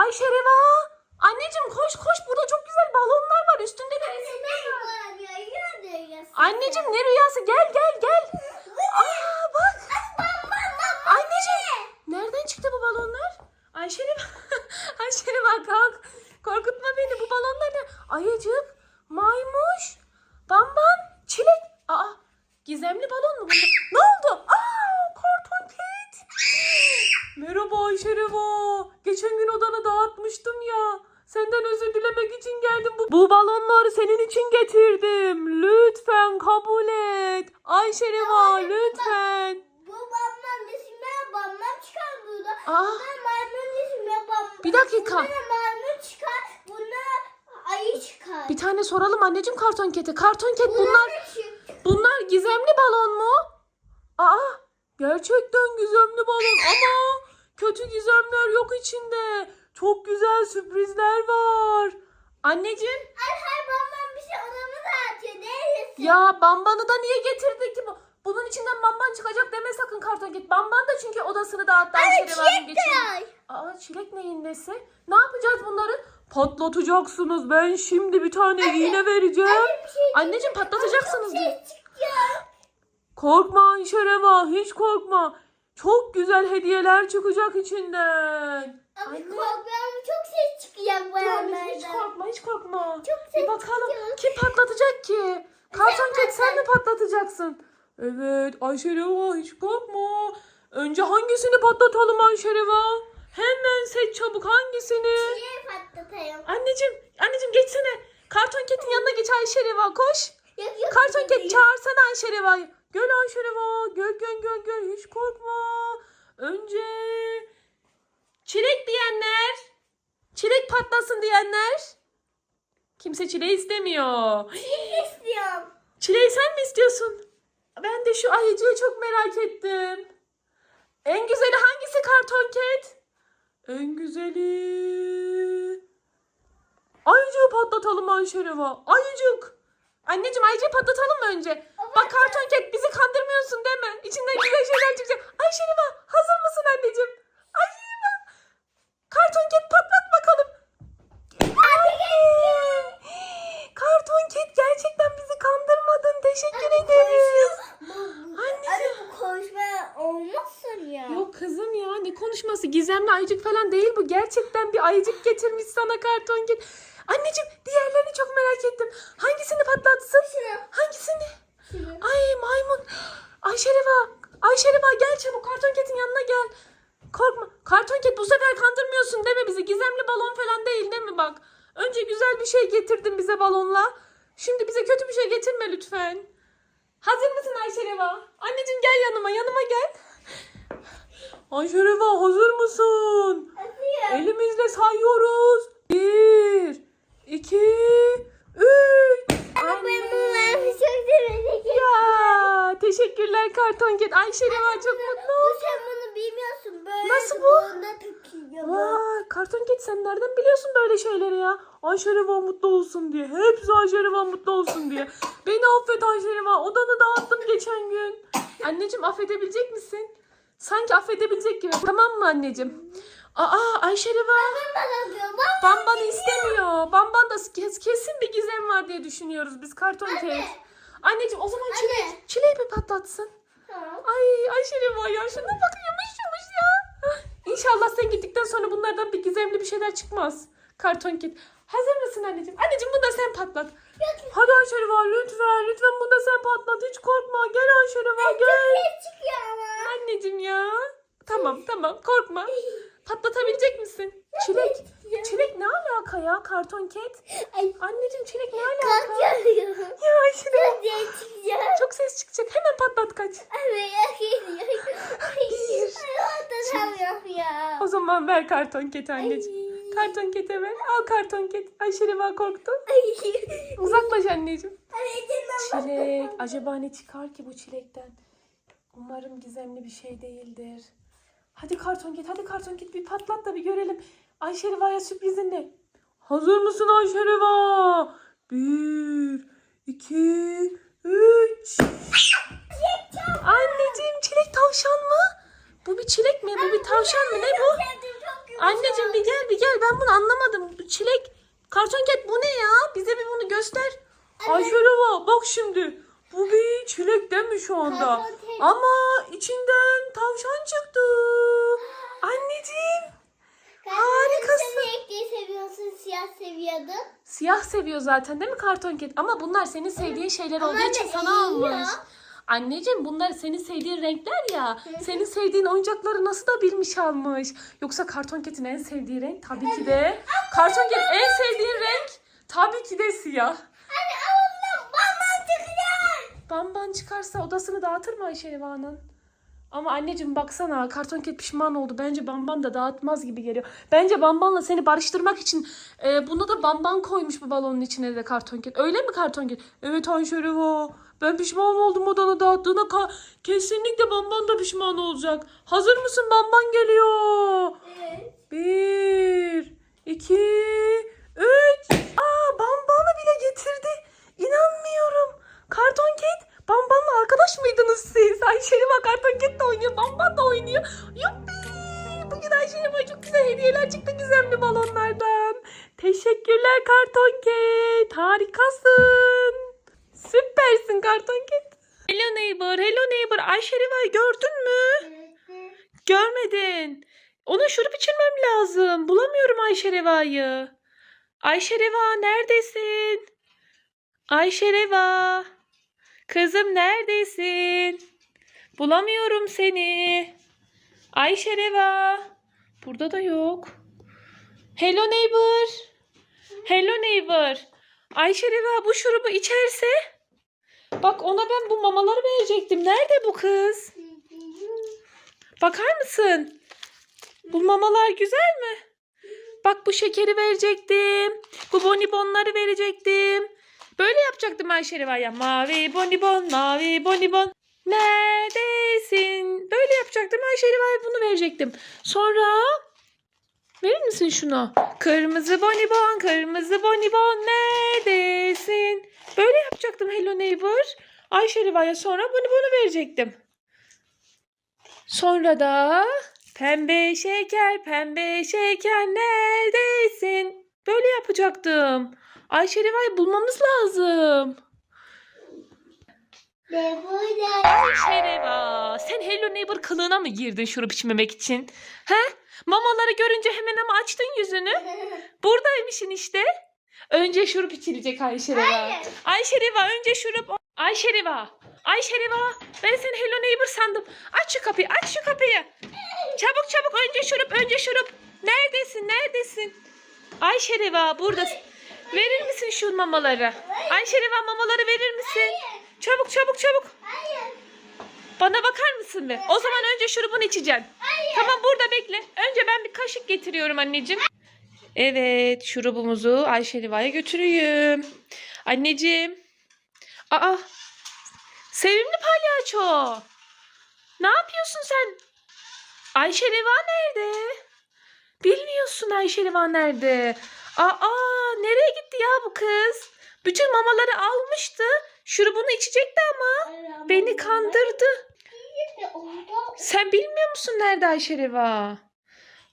Ayşe Reva. Anneciğim koş koş burada çok güzel balonlar var. Üstünde de. Anneciğim ne rüyası? Gel gel gel. Aa bak. Anneciğim. Nereden çıktı bu balonlar? Ayşe Reva. Ayşe Reva kalk. Korkutma beni. Bu balonlar ne? Ayıcık. Maymuş. Bamban. Çilek. Aa gizemli balon mu bu? Ne oldu? Aa karton ket. Merhaba Ayşe Reva. Geçen gün odanı dağıtmıştım ya. Senden özür dilemek için geldim. Bu, bu balonları senin için getirdim. Lütfen kabul et. Ayşe Reva lütfen. Bu babam resimler babam çıkar burada. Aa, maymun babam. bir dakika. Bunlar maymun çıkar. Bunlar ayı çıkar. Bir tane soralım anneciğim karton kete. Karton ket bunlar bunlar gizemli balon mu? Aa gerçekten gizemli balon ama kötü gizemler yok içinde. Çok güzel sürprizler var. Anneciğim Ay hay babam bir şey odamı dağıtıyor. Neredesin? ya bambanı da niye getirdik ki bu? Bunun içinden bamban çıkacak deme sakın karton ket. Bamban da çünkü odasını dağıttı. Ayşe Reva'nın çilek de geçen- ay. Aa çilek neyin nesi? Ne yapacağız bunları? Patlatacaksınız. Ben şimdi bir tane iğne vereceğim. Bir şey Anneciğim patlatacaksınız diye. ses çıkıyor. Korkma Ayşe Reva, hiç korkma. Çok güzel hediyeler çıkacak içinden. Abi Anne. korkuyorum çok ses çıkıyor bu Yani hiç yanlardan. korkma, hiç korkma. Çok Bir ses bakalım çıkıyor. kim patlatacak ki? Karton Ket sen mi patlatacaksın? Evet Ayşe Reva hiç korkma. Önce hangisini patlatalım Ayşe Reva? Hemen seç çabuk hangisini? Niye patlatayım? Anneciğim, anneciğim geçsene. Karton Ket'in yanına geç Ayşe Reva koş. Yok, yok, Karton Ket çağırsana Ayşe Reva'yı. Gel Ayşe Reva. Gel gel gel gel. Hiç korkma. Önce çilek diyenler. Çilek patlasın diyenler. Kimse çileği istemiyor. istiyorum. Çileği sen mi istiyorsun? Ben de şu ayıcığı çok merak ettim. En güzeli hangisi karton ket? En güzeli... Ayıcığı patlatalım Ayşe Reva. Ayıcık. Anneciğim ayıcığı patlatalım mı önce? Bak karton ket bizi kandırmıyorsun değil mi? İçinden güzel şeyler çıkacak. Ayşe Reva hazır mısın anneciğim? Ayşe Reva. Karton ket patlat bakalım. Karton ket gerçekten bizi kandırmadın. Teşekkür ederim. Anne bu konuşma olmazsın ya. Yok kızım ya ne konuşması gizemli ayıcık falan değil bu. Gerçekten bir ayıcık getirmiş sana karton ket. Anneciğim diğerlerini çok merak ettim. Hangisini patlatsın? Şunu. Hangisini? Şunu. Ay maymun. Ayşe Reva. Ayşe Reva gel çabuk karton ketin yanına gel. Korkma. Karton ket bu sefer kandırmıyorsun deme bizi. Gizemli balon falan değil değil mi bak. Önce güzel bir şey getirdin bize balonla. Şimdi bize kötü bir şey getirme lütfen. Hazır mısın Ayşe Reva? Anneciğim gel yanıma yanıma gel. Ayşe Reva hazır mısın? Hazırım. Elimizle sayıyoruz. Bir, iki, üç. Ben bunları çok teşekkürler karton ket. Ayşe Reva çok mutlu Bu oldu. sen bunu bilmiyorsun. Böyle Nasıl bu? Vay karton ket sen nereden biliyorsun böyle şeyleri ya? Ayşe Reva mutlu olsun diye. Hepsi Ayşe Reva mutlu olsun diye. Beni affet Ayşe Reva. Odanı dağıttım geçen gün. Anneciğim affedebilecek misin? Sanki affedebilecek gibi. Tamam mı anneciğim? Aa Ayşe Reva. Bamban'ı istemiyor. Bamban da kes- kesin bir gizem var diye düşünüyoruz biz karton ket. Anneciğim o zaman çileği, Anne. çileği bir patlatsın. Tamam. Ay Ayşe'nin var ya şuna bak yumuş yumuş ya. İnşallah sen gittikten sonra bunlardan bir gizemli bir şeyler çıkmaz. Karton kit. Hazır mısın anneciğim? Anneciğim bunu da sen patlat. Hadi Ayşe var lütfen lütfen bunu da sen patlat. Hiç korkma. Gel Ayşe var gel. Ses çıkıyor ama. Anneciğim ya. Tamam tamam korkma. Patlatabilecek misin? Çilek. Çilek ne alaka ya karton ket? Ay. Anneciğim çilek ne alaka? Kalkıyorum. Ya Ayşe Çok ses çıkacak. Hemen patlat kaç. Ay. Bir. O zaman ver karton keti anneciğim. Ay. Karton kete ver. Al karton ket. Ayşe Reva korktu. Ay. Uzaklaş. Anneciğim Çilek. Acaba ne çıkar ki bu çilekten? Umarım gizemli bir şey değildir. Hadi karton ket. Hadi karton ket bir patlat da bir görelim. Ayşe Reva'ya sürprizin ne? Hazır mısın Ayşe Reva? Bir, iki, üç. Anneciğim çilek tavşan mı? Bu bir çilek mi? Bu bir tavşan mı? Ne bu? Anneciğim bir gel bir gel ben bunu anlamadım. Bu Çilek, karton ket bu ne ya? Bize bir bunu göster. Ayşerova bak şimdi. Bu bir çilek değil mi şu anda? Ama içinden tavşan çıktı. Anneciğim. Harikasın. Sen renkli seviyorsun, siyah seviyordun. Siyah seviyor zaten değil mi karton ket? Ama bunlar senin sevdiğin şeyler olduğu için sana almış. Anneciğim bunlar senin sevdiğin renkler ya. Senin sevdiğin oyuncakları nasıl da bilmiş almış. Yoksa karton ketin en sevdiği renk tabii ki de. Karton ket en sevdiğin renk tabii ki de siyah. Bamban çıkarsa odasını dağıtır mı Ayşe Eva'nın? Ama anneciğim baksana karton ket pişman oldu. Bence Bamban da dağıtmaz gibi geliyor. Bence Bamban'la seni barıştırmak için e, buna da Bamban koymuş bu balonun içine de karton ket. Öyle mi karton ket? Evet Ayşe Eva. Ben pişman oldum odana dağıttığına. Ka- Kesinlikle Bamban da pişman olacak. Hazır mısın? Bamban geliyor. Evet. Bir, iki, üç. Aa Bamban'ı bile getirdi. İnanmıyorum. Karton Ket, Bamban'la arkadaş mıydınız siz? Ayşe'yle Karton Ket de oynuyor, Oynuyor. Yuppi! Bugün Ayşe'yle çok güzel hediyeler çıktı gizemli balonlardan. Teşekkürler Karton Ket. Harikasın. Süpersin Karton Ket. Hello neighbor, hello neighbor. Ayşe Riva'yı gördün mü? Görmedin. Ona şurup içirmem lazım. Bulamıyorum Ayşe Reva'yı. Ayşe Reva neredesin? Ayşe Reva. Kızım neredesin? Bulamıyorum seni. Ayşe Reva. Burada da yok. Hello neighbor. Hello neighbor. Ayşe Reva bu şurubu içerse Bak ona ben bu mamaları verecektim. Nerede bu kız? Bakar mısın? Bu mamalar güzel mi? Bak bu şekeri verecektim. Bu bonibonları verecektim. Böyle yapacaktım Ayşe Riva'ya. Mavi bonibon, mavi bonibon. Neredesin? Böyle yapacaktım Ayşe Riva'ya bunu verecektim. Sonra verir misin şunu? Kırmızı bonibon, kırmızı bonibon neredesin? Böyle yapacaktım Hello Neighbor. Ayşe Riva'ya sonra bonibonu verecektim. Sonra da pembe şeker, pembe şeker neredesin? Böyle yapacaktım. Ayşe Riva'yı bulmamız lazım. Ayşe Riva, sen Hello Neighbor kılığına mı girdin şurup içmemek için? He? Mamaları görünce hemen ama açtın yüzünü. Buradaymışsın işte. Önce şurup içilecek Ayşe Riva. Hayır. Ayşe Riva önce şurup. Ayşe Riva. Ayşe Riva. Ben seni Hello Neighbor sandım. Aç şu kapıyı aç şu kapıyı. Çabuk çabuk önce şurup önce şurup. Neredesin neredesin? Ayşe Riva buradasın. Verir misin şu mamaları? Ayşe Riva mamaları verir misin? Çabuk çabuk çabuk. Hayır. Bana bakar mısın be? O zaman önce şurubunu içeceksin. Hayır. Tamam burada bekle. Önce ben bir kaşık getiriyorum anneciğim. Evet şurubumuzu Ayşe Riva'ya götüreyim. Anneciğim. Aa sevimli palyaço. Ne yapıyorsun sen? Ayşe Riva nerede? Bilmiyorsun Ayşe Riva nerede? Aa nereye gitti ya bu kız? Bütün mamaları almıştı. Şurubunu içecekti ama beni kandırdı. Sen bilmiyor musun nerede Ayşe Reva?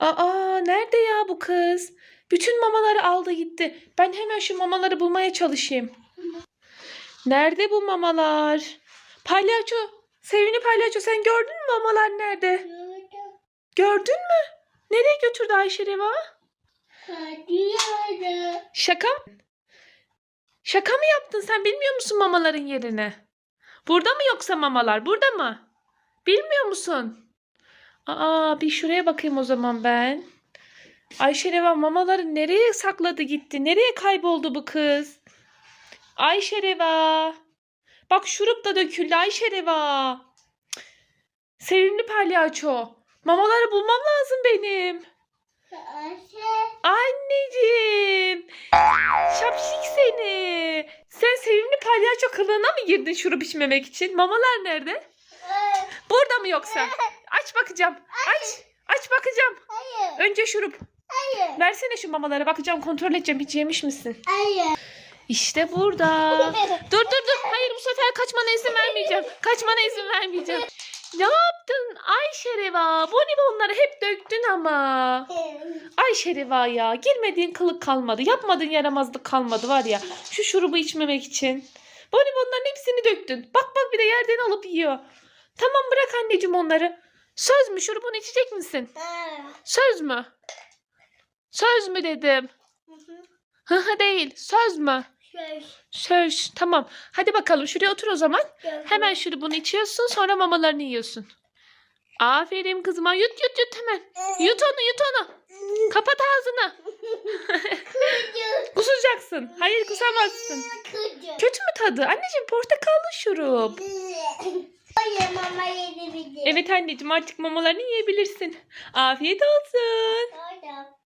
Aa nerede ya bu kız? Bütün mamaları aldı gitti. Ben hemen şu mamaları bulmaya çalışayım. Nerede bu mamalar? Palyaço, sevimli palyaço sen gördün mü mamalar nerede? Gördün mü? Nereye götürdü Ayşe Reva? Şaka mı? Şaka mı yaptın sen bilmiyor musun mamaların yerini? Burada mı yoksa mamalar? Burada mı? Bilmiyor musun? Aa bir şuraya bakayım o zaman ben. Ayşe Reva mamaları nereye sakladı gitti? Nereye kayboldu bu kız? Ayşe Reva. Bak şurup da döküldü Ayşe Reva. Sevimli palyaço. Mamaları bulmam lazım benim. Anneciğim. Şapşik seni. Sen sevimli palyaço kılığına mı girdin şurup içmemek için? Mamalar nerede? Burada mı yoksa? Aç bakacağım. Aç. Aç bakacağım. Hayır. Önce şurup. Hayır. Versene şu mamaları bakacağım kontrol edeceğim hiç yemiş misin? Hayır. İşte burada. dur dur dur. Hayır bu sefer kaçmana izin vermeyeceğim. Kaçmana izin vermeyeceğim. Ne yaptın Ayşe Reva? Bonibonları hep döktün ama. Ayşe Reva ya girmediğin kılık kalmadı. Yapmadığın yaramazlık kalmadı var ya. Şu şurubu içmemek için. Bonibonların hepsini döktün. Bak bak bir de yerden alıp yiyor. Tamam bırak anneciğim onları. Söz mü şurubunu içecek misin? Söz mü? Söz mü dedim. Hı hı değil. Söz mü? Söz. Tamam. Hadi bakalım şuraya otur o zaman. Hemen şurubunu içiyorsun sonra mamalarını yiyorsun. Aferin kızıma. Yut yut yut hemen. Yut onu yut onu. Kapat ağzını. Kusacaksın. Hayır kusamazsın. Kötü mü tadı? Anneciğim portakallı şurup. Hayır mama de. Evet anneciğim artık mamalarını yiyebilirsin. Afiyet olsun. Orada.